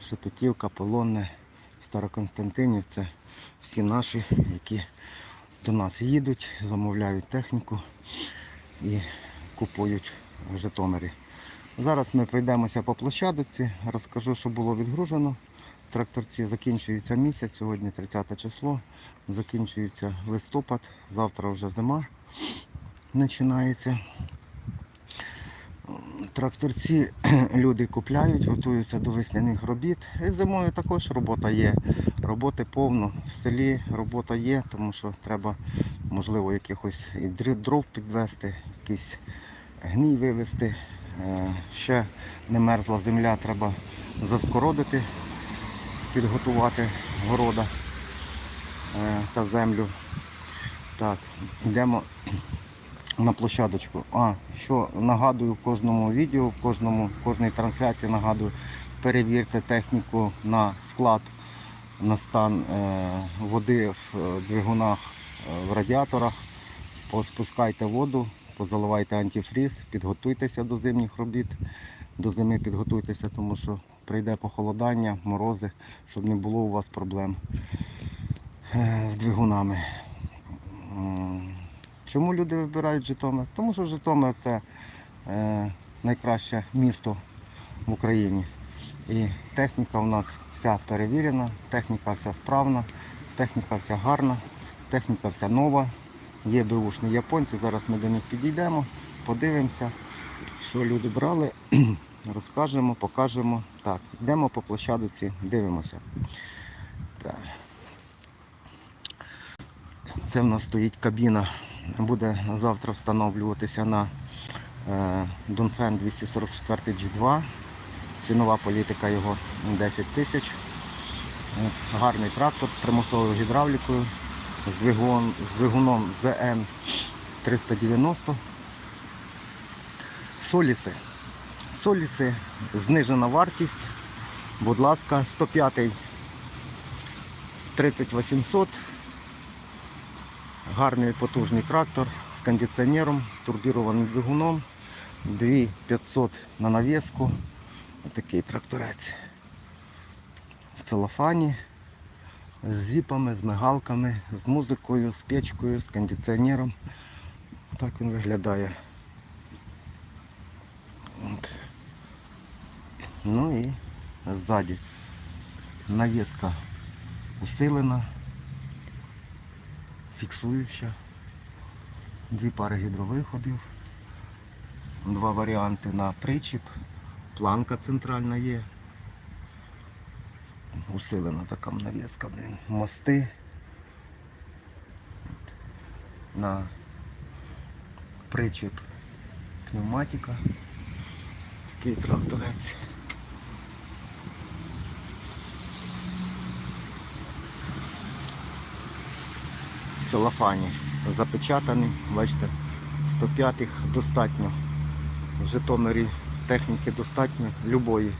Шепетівка, Полонне, Староконстантинів це всі наші, які до нас їдуть, замовляють техніку і купують в Житомирі. Зараз ми пройдемося по площадці, розкажу, що було відгружено. Тракторці закінчується місяць, сьогодні 30 число, закінчується листопад, завтра вже зима починається. Тракторці люди купляють, готуються до весняних робіт. І зимою також робота є. Роботи повно. В селі робота є, тому що треба, можливо, якихось і дров підвести, якийсь гній вивезти. Е, Ще не мерзла земля, треба заскородити, підготувати города е, та землю. Так, йдемо на площадочку. А, що нагадую в кожному відео, в кожному, в кожній трансляції нагадую, перевірте техніку на склад, на стан е, води в е, двигунах, е, в радіаторах. Поспускайте воду, позаливайте антифріз, підготуйтеся до зимніх робіт. До зими підготуйтеся, тому що прийде похолодання, морози, щоб не було у вас проблем з двигунами. Чому люди вибирають Житомир? Тому що Житомир це е, найкраще місто в Україні. І техніка у нас вся перевірена, техніка вся справна, техніка вся гарна, техніка вся нова. Є беушні японці, зараз ми до них підійдемо, подивимося, що люди брали, розкажемо, покажемо. Так, йдемо по площадці, дивимося. Так. Це в нас стоїть кабіна. Буде завтра встановлюватися на е, Донфен 244 G2. Цінова політика його 10 тисяч. Е, Гарний трактор з примусовою гідравлікою, з, двигун, з двигуном ZN 390. Соліси. Соліси, знижена вартість. Будь ласка, 105 30800. Гарний потужний трактор з кондиціонером, з турбірованим двигуном. 2500 на навіску. Отакий тракторець. В целофані, з зіпами, з мигалками, з музикою, з печкою, з кондиціонером. Так він виглядає. От. Ну і ззаді навіска усилена фіксуюча, дві пари гідровиходів, два варіанти на причіп, планка центральна є, усилена така блін, мости. На причіп пневматика, такий тракторець. В целофані запечатаний. Бачите, 105-х достатньо. В Житомирі техніки достатньо любої.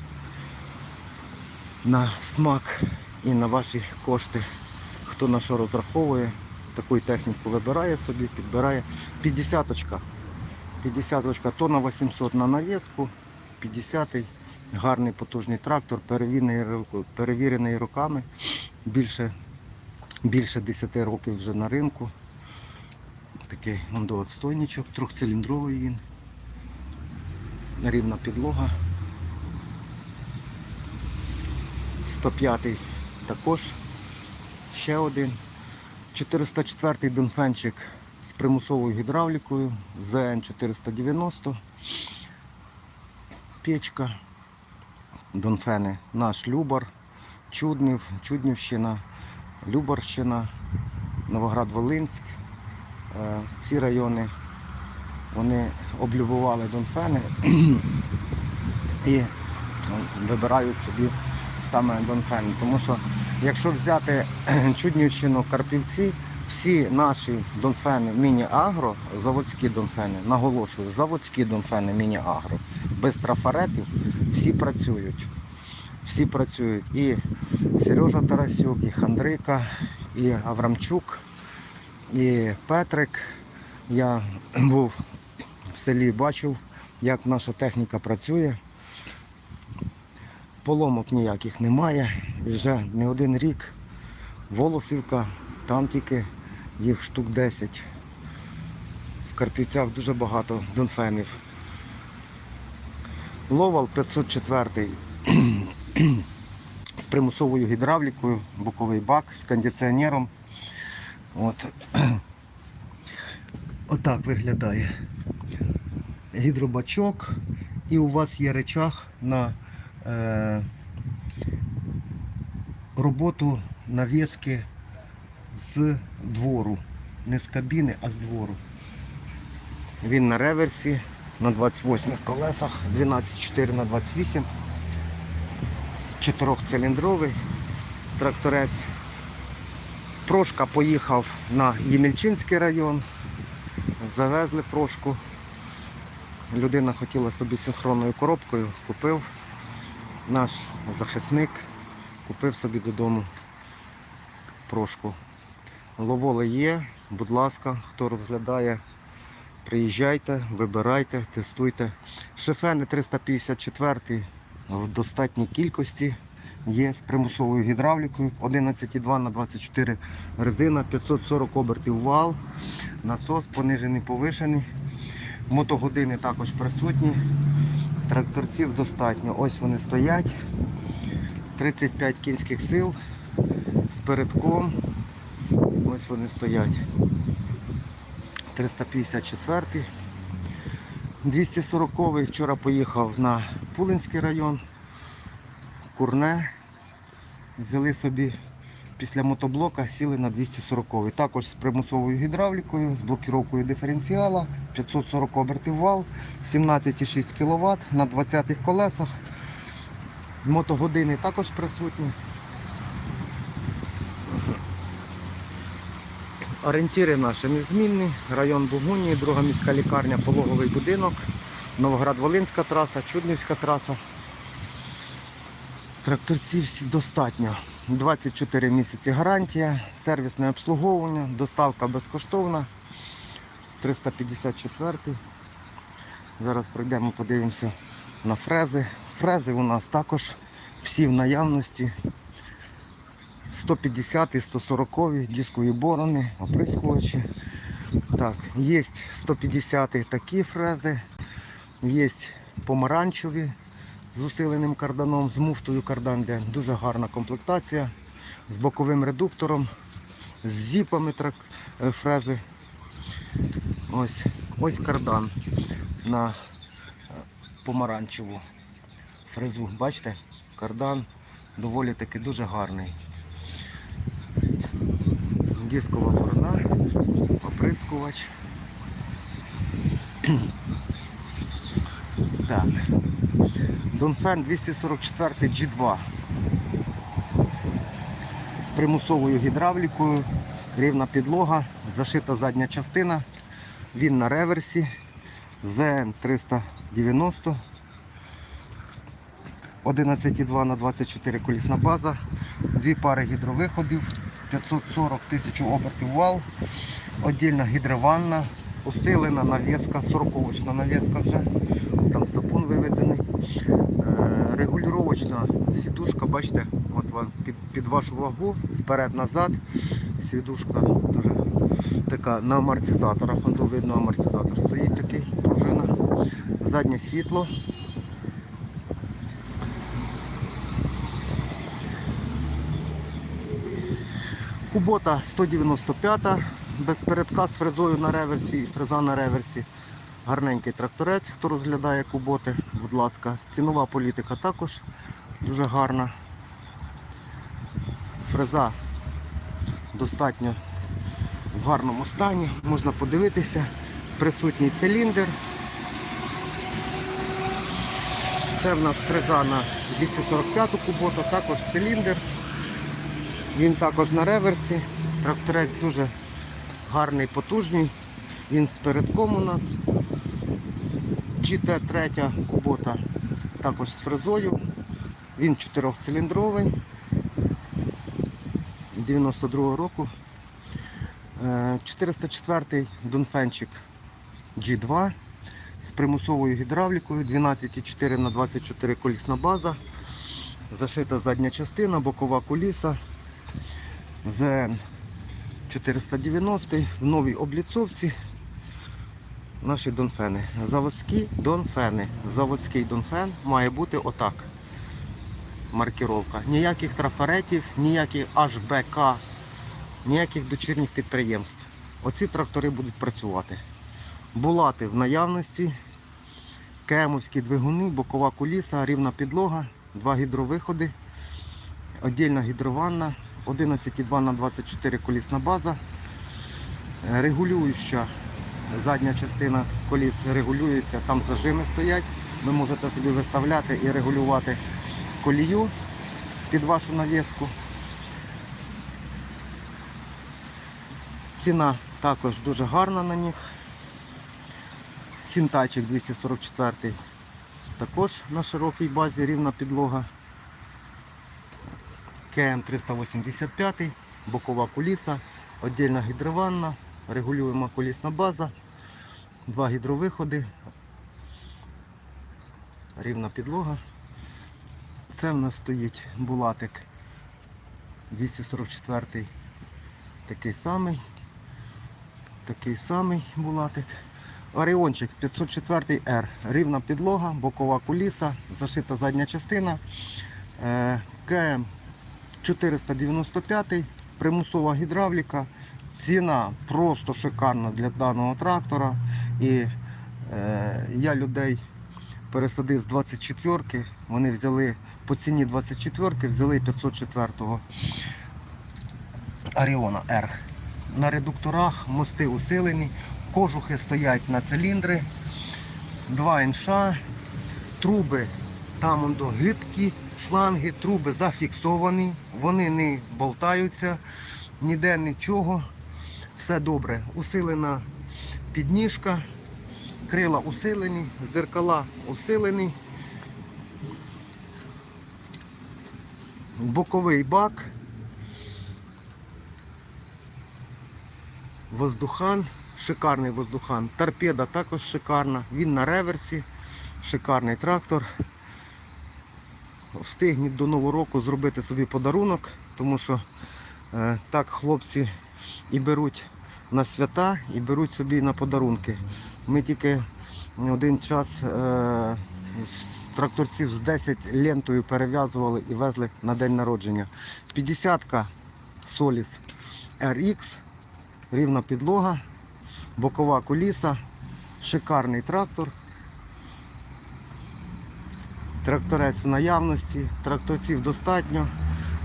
На смак і на ваші кошти. Хто на що розраховує, таку техніку вибирає собі, підбирає. 50-очка. 50-очка, тонна 800 на навіску, 50-й. Гарний потужний трактор, перевірений руками. Більше більше 10 років вже на ринку. Такий отстойничок, трьохциліндровий він. Рівна підлога. 105 також. Ще один. 404 донфенчик з примусовою гідравлікою, ЗН 490. Печка. Донфени наш Любар, Чуднів, Чуднівщина. Любарщина, Новоград-Волинськ. Е, Ці райони вони облюбували Донфени і вибирають собі саме Донфени. Тому що якщо взяти Чуднівщину, Карпівці, всі наші Донфени міні-агро, заводські Донфени, наголошую, заводські Донфени міні-агро, без трафаретів, всі працюють всі працюють. І Сережа Тарасюк, і Хандрика, і Аврамчук, і Петрик. Я був в селі, бачив, як наша техніка працює. Поломок ніяких немає. І вже не один рік. Волосівка, там тільки їх штук 10. В Карпівцях дуже багато донфенів. Ловал 504 з примусовою гідравлікою, боковий бак з кондиціонером. От. Отак виглядає. Гідробачок. І у вас є речах на е, роботу навіски з двору. Не з кабіни, а з двору. Він на реверсі на 28 колесах, 12,4 на 28. Чотирьохциліндровий тракторець. Прошка поїхав на Ємельчинський район. Завезли прошку. Людина хотіла собі синхронною коробкою, купив наш захисник, купив собі додому прошку. Ловоли є, будь ласка, хто розглядає, приїжджайте, вибирайте, тестуйте. Шефени 354 в достатній кількості є з примусовою гідравлікою 11,2 на 24 резина, 540 обертів вал, насос понижений, повишений. Мотогодини також присутні. Тракторців достатньо. Ось вони стоять. 35 кінських сил з передком. Ось вони стоять. 354. 240 вчора поїхав на Пулинський район. Курне. Взяли собі після мотоблока, сіли на 240-й. Також з примусовою гідравлікою, з блокіровкою диференціала, 540 обертів вал, 17,6 кВт на 20-х колесах. Мотогодини також присутні. Орієнтири наші незмінні. Район Бугунії, друга міська лікарня, пологовий будинок, Новоград-Волинська траса, Чуднівська траса. Тракторців всі достатньо. 24 місяці гарантія, сервісне обслуговування, доставка безкоштовна. 354. Зараз пройдемо, подивимося на фрези. Фрези у нас також всі в наявності. 150 і 140 дискові борони, оприскувачі. Так, є 150 такі фрези, є помаранчеві з усиленим карданом, з муфтою кардан, де дуже гарна комплектація, з боковим редуктором, з зіпами трак, е, фрези. Ось, ось кардан на е, помаранчеву фрезу. Бачите, кардан доволі таки дуже гарний. Дискова борона, оприскувач. Так. Донфен 244 G2 з примусовою гідравлікою, рівна підлога, зашита задня частина. Він на реверсі. ЗН 390 11,2 на 24 колісна база, дві пари гідровиходів, 540 тисяч обертів вал, отдільна гідрованна, усилена навіска, 40-очна навіска вже, там сапун виведений. Е, Регулювачна сідушка, бачите, от під, під вашу вагу, вперед-назад. Сідушка дуже така на амортизаторах, тут видно амортизатор стоїть такий, пружина. Заднє світло. Кубота 195 без передка з фрезою на реверсі і фреза на реверсі. Гарненький тракторець, хто розглядає куботи, будь ласка. Цінова політика також дуже гарна. Фреза достатньо в гарному стані, можна подивитися. Присутній циліндр. Це в нас фреза на 245 куботу, також циліндр. Він також на реверсі. Тракторець дуже гарний, потужний. Він з передком у нас. GT3 кубота також з фрезою. Він чотирьохциліндровий 92 року. Е, 404 Донфенчик G2 з примусовою гідравлікою, 12,4 на 24 колісна база. зашита задня частина, бокова куліса. ЗН 490 в новій обліцовці. Наші донфени. Заводські донфени. Заводський донфен має бути отак. Маркіровка. Ніяких трафаретів, ніяких HBK, ніяких дочірніх підприємств. Оці трактори будуть працювати. Булати в наявності, кемовські двигуни, бокова куліса, рівна підлога, два гідровиходи, отдільна гідрованна, 11,2 на 24 колісна база, е, регулююча задня частина коліс регулюється, там зажими стоять. Ви можете собі виставляти і регулювати колію під вашу навіску. Ціна також дуже гарна на них. Сінтайчик 244 також на широкій базі рівна підлога. КМ 385, бокова куліса, отдільна гідрованна, регулюємо колісна база, два гідровиходи, рівна підлога. Це в нас стоїть булатик 244 такий самий. Такий самий булатик. Оріончик 504 r Рівна підлога, бокова куліса, зашита задня частина. Е, КМ 495, примусова гідравліка. Ціна просто шикарна для даного трактора. І е, я людей пересадив з 24-ки. Вони взяли по ціні 24-ки, взяли 504-го Аріона R. На редукторах мости усилені, кожухи стоять на циліндри, два інша, труби там гибкі, шланги, труби зафіксовані, вони не болтаються, ніде нічого. Все добре. Усилена підніжка, крила усилені, зеркала усилені. Боковий бак. Воздухан, шикарний воздухан. Торпеда також шикарна. Він на реверсі. Шикарний трактор. Встигніть до Нового року зробити собі подарунок, тому що е, так хлопці і беруть на свята, і беруть собі на подарунки. Ми тільки один час е, тракторців з 10 лентою перев'язували і везли на день народження. 50-ка Solis RX рівна підлога, бокова коліса, шикарний трактор. Тракторець в наявності, тракторців достатньо.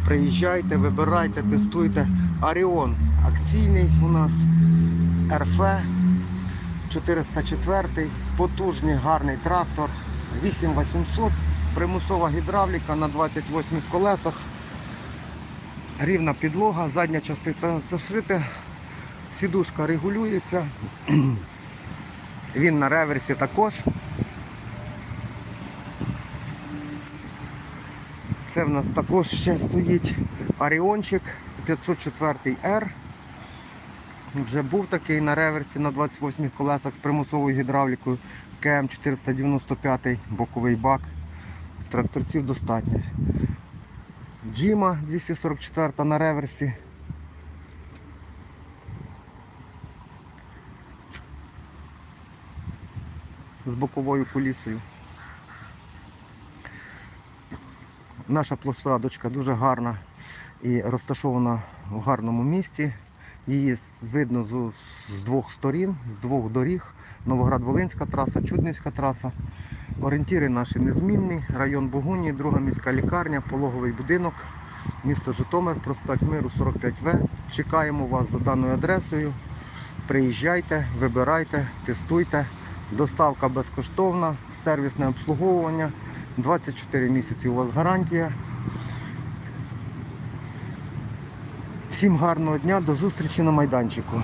Приїжджайте, вибирайте, тестуйте. Аріон акційний у нас, РФ 404, потужний гарний трактор, 8800, примусова гідравліка на 28 колесах, рівна підлога, задня частина зашита, Сідушка регулюється. Він на реверсі також. Це в нас також ще стоїть Аріончик 504 r Вже був такий на реверсі на 28 колесах з примусовою гідравлікою КМ 495 боковий бак. Тракторців достатньо. Джима 244 на реверсі. з боковою кулісою. Наша площадочка дуже гарна і розташована в гарному місці. Її видно з, з двох сторін, з двох доріг. Новоград-Волинська траса, Чуднівська траса. Орієнтіри наші незмінні. Район Богуні, друга міська лікарня, пологовий будинок, місто Житомир, проспект Миру 45В. Чекаємо вас за даною адресою. Приїжджайте, вибирайте, тестуйте. Доставка безкоштовна, сервісне обслуговування. 24 місяці у вас гарантія. Всім гарного дня, до зустрічі на майданчику.